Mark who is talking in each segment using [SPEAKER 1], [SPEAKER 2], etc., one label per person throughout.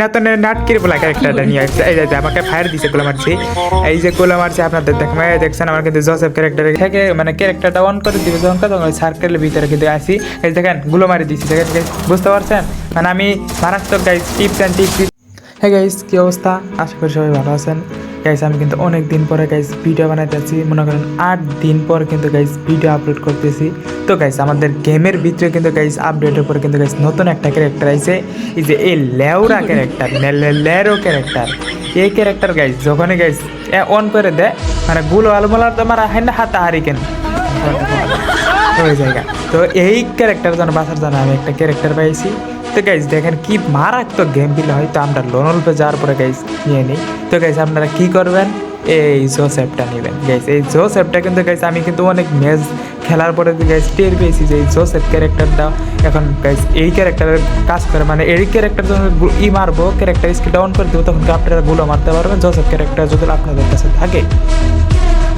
[SPEAKER 1] না তো নাটকির বলা ক্যারেক্টারটা নিয়ে আসছে। এই যে আমাকে ফায়ার দিছে গোলা মারছি এই যে গোলা মারছি আপনাদের দেখেন এই দেখছেন আমার কিন্তু জোসেফ ক্যারেক্টার থেকে মানে ক্যারেক্টারটা অন করে দিবে যখন তখন সার্কেলের ভিতরে কিন্তু আসি। এই দেখেনগুলো মারি দিছি দেখেন বুঝতে পারছেন? মানে আমি মারাত্মক গাইজ টিপস অ্যান্ড টিপস হ্যাঁ গাইজ কী অবস্থা? আশা করি সবাই ভালো আছেন। গাইজ আমি কিন্তু অনেক দিন পরে গাইজ ভিডিও বানাইতেছি। মনে করেন আট দিন পর কিন্তু গাইজ ভিডিও আপলোড করতেছি। তো গাইস আমাদের গেমের ভিতরে কিন্তু গাইস আপডেটের পরে কিন্তু গাইজ নতুন একটা ক্যারেক্টার আইছে। এই যে এই লেউরা ক্যারেক্টার লেরো ক্যারেক্টার এই ক্যারেক্টার গাইজ যখনই গাইজ অন করে দেয় মানে গুলো আলমোলার তোমার হাইনা হাতা হারিকেন ওই জায়গা তো এই ক্যারেক্টার যেন বাঁচার জন্য আমি একটা ক্যারেক্টার পাইছি। তো গাইজ দেখেন কি মারাত্মক গেম প্লে হয়। তো আমরা লোনলপে যাওয়ার পরে গাইজ নিয়ে নিই। তো গাইজ আপনারা কি করবেন? এই জোসেপটা নেবেন। গাইজ এই জোসেপটা কিন্তু গাইজ আমি কিন্তু অনেক ম্যাচ খেলার পরে গাইস টের পেয়েছি যে এই জোসেফ ক্যারেক্টারটা এখন গাইস এই ক্যারেক্টারের কাজ করে। মানে এই ক্যারেক্টার যখন ই মারবো ক্যারেক্টার স্কিলটা অন করে দেবো, তখন আপনারা গুলো মারতে পারবেন। জোসেফ ক্যারেক্টার যদি আপনাদের কাছে থাকে,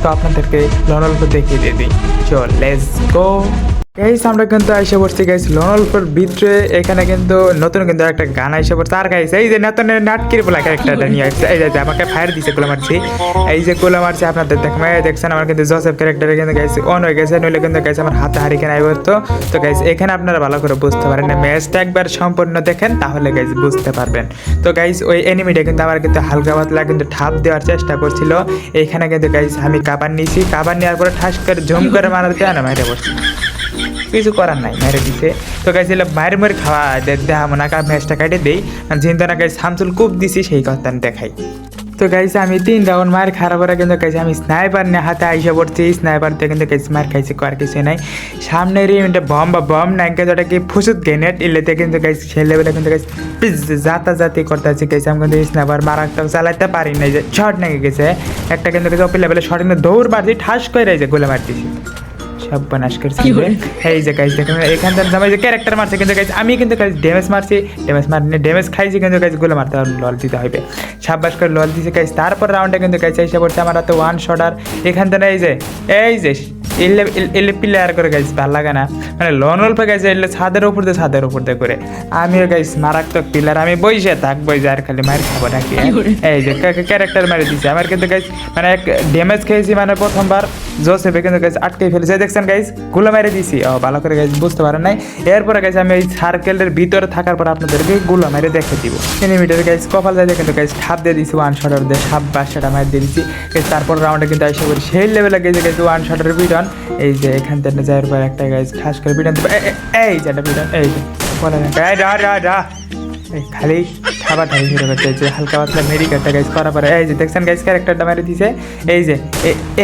[SPEAKER 1] তো আপনাদেরকে লনল্প দেখিয়ে দিয়ে দিই। চল লেটস গো গাইস আমরা কিন্তু এসে পড়ছি গাইস লনল্পর ভিতরে। এখানে কিন্তু নতুন কিন্তু একটা গান এসে পড়ছে। আর গাইস এই যে নতুন নাটকির বলা ক্যারেক্টারটা নিয়ে আসছে। এই যে আমাকে ফায়ার দিছে গোলা মারছি। এই যে গোলা মারছি আপনাদের দেখেন এই দেখছেন আমার কিন্তু জোসেফ ক্যারেক্টারে কিন্তু গাইস অন হয়ে গেছে। নইলে কিন্তু গাইস আমার হাতে হারিকেন আইব তো তো গাইস এখানে আপনারা ভালো করে বুঝতে পারেন। ম্যাচটা একবার সম্পূর্ণ দেখেন তাহলে গাইস বুঝতে পারবেন। তো গাইস ওই এনিমিটা কিন্তু আমার কিন্তু হালকা পাতলা কিন্তু ঠাপ দেওয়ার চেষ্টা করছিল। এখানে কিন্তু গাইস আমি কাবার নিয়েছি কাবার নেওয়ার পরে ঠাস করে ঝুম করে মারার দেওয়া না মাইরে বসছি কিছু করার নাই মেরে দিছে। তো গাইছে মায়ের মারি খাওয়া দেখা মনে কা ম্যাচটা কাটে দেই চিন্তা না গাইছে সামসুল কূপ দিছি, সেই কথা দেখাই। তো গাইছে, আমি তিন রাউন্ড মার খারাপ করে কিন্তু গাইছে, আমি স্নাইপার নিয়ে হাতে আইসে পড়ছি, স্নাইপার দিয়ে কিন্তু গাইছে মার খাইছি কর কিছু নাই। সামনের ইভেন্টে বম বা বম নাই, কিন্তু ওটা কি ফুসুত গ্রেনেড ইলেতে কিন্তু গাইছে সে লেভেলে কিন্তু গাইছে যাতা জাতি করতে আছে গাইছে, আমি কিন্তু স্নাইপার মারাত্মক চালাইতে পারি নাই, যে শর্ট নাকি গেছে। একটা কিন্তু গাইছে ওপি লেভেলে শর্ট কিন্তু দৌড় মারছি, ঠাস করে রয়েছে গোলে মারতেছি। সব বানাস করছি। এই যে গাইজ দেখুন এখান থেকে জামাই যে ক্যারেক্টার মারছে কিন্তু গাইজ আমি কিন্তু গাইজ ড্যামেজ মারছি ড্যামেজ মারনি ড্যামেজ খাইছি কিন্তু গাইজগুলো মারতে লল দিতে হবে সাব্বাস করে লল দিছে গাইজ তারপর রাউন্ডে কিন্তু গাইজ এসে পড়ছে আমার হাতে ওয়ান শট আর এখান থেকে এই যে এই যে এলে এলে প্লেয়ার করে গাইজ ভালো লাগে না। মানে লোন অল্প গাইছে এলে ছাদের উপর দিয়ে ছাদের উপর দিয়ে করে। আমিও গাইজ মারাত্মক প্লেয়ার আমি বইসে থাকব যে আর খালি মার খাব নাকি এই যে ক্যারেক্টার মারি দিছে। আমার কিন্তু গাইজ মানে এক ড্যামেজ খেয়েছি মানে প্রথমবার। জোসেফে কিন্তু গাইজ আটকে ফেলেছে। দেখছেন গাইজগুলো মারি দিছি। ও ভালো করে গাইজ বুঝতে পারেন নাই। এরপরে গাইজ আমি এই সার্কেলের ভিতরে থাকার পর আপনাদেরকে গুলো মারি দেখে দিব। এনিমিটার গাইজ কপাল যায় কিন্তু গাইজ ঠাপ দিয়ে দিছি ওয়ান শটার দিয়ে সাপ বাসাটা মার দিয়ে দিছি। তারপর রাউন্ডে কিন্তু এসে করি সেই লেভেলে গেছে গাইজ ওয়ান শটার বিটন এই যে এখান থেকে যাওয়ার পর একটা গাইজ ঠাস করে পিটান। এই যে একটা বিটন এই বলে না এই খালি খাবার ঠাই শুরু করতে যে হালকা পাতলা মেরি একটা গাইজ করার পরে। এই যে দেখছেন গাইজ ক্যারেক্টারটা মেরে দিছে। এই যে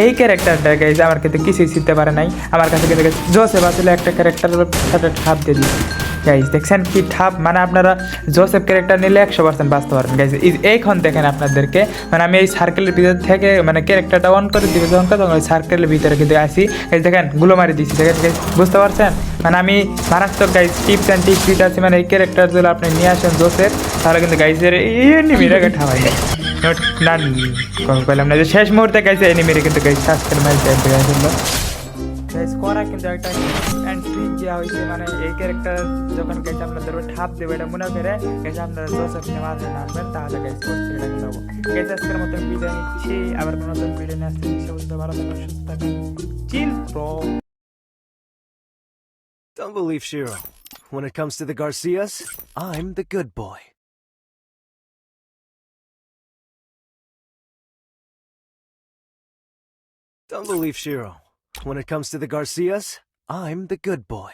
[SPEAKER 1] এই ক্যারেক্টারটা গাইজ আমার কিন্তু কিছুই শিখতে পারে নাই। আমার কাছে কিন্তু জোসেফ আসলে একটা ক্যারেক্টারের সাথে ঠাপ দিয়ে দিচ্ছে গাইজ দেখছেন কি ঠাপ? মানে আপনারা জোসেফ ক্যারেক্টার নিলে একশো পার্সেন্ট বাঁচতে পারবেন। গাইজ এইখন দেখেন আপনাদেরকে। মানে আমি এই সার্কেলের ভিতর থেকে মানে ক্যারেক্টারটা অন করে দিবে যখন তখন ওই সার্কেলের ভিতরে কিন্তু আসি এই দেখেনগুলো মারি দিচ্ছি দেখেন guys, বুঝতে পারছেন? মানে আমি মারাত্মক গাইজ টিপস অ্যান্ড টিপস দিতে আছি। মানে এই ক্যারেক্টার যদি আপনি নিয়ে আসেন জোসেফ তাহলে কিন্তু গাইজের এনিমিটাকে ঠামাই না। না শেষ মুহূর্তে গাইছে এনিমিরে কিন্তু গাইজ সাস্কের মারি দেয় ফেলল গাইজ করা কিন্তু একটা এন্ট্রি দেওয়া হয়েছে মানে এই ক্যারেক্টার যখন গাইজ আপনাদের উপর ঠাপ দেবে এটা মনে করে গাইজ আপনারা জোসেফ নিয়ে মাঝে নামবেন তাহলে গাইজ করতে এটা নেব গাইজ আজকের মতন বিদায় নিচ্ছি আবার কোনো নতুন ভিডিও নিয়ে আসতে সে বলতে ভালো থাকবেন সুস্থ থাকবেন chill pro
[SPEAKER 2] Don't believe Shiro. When it comes to the Garcias, I'm the good boy. Don't believe Shiro. When it comes to the Garcias, I'm the good boy.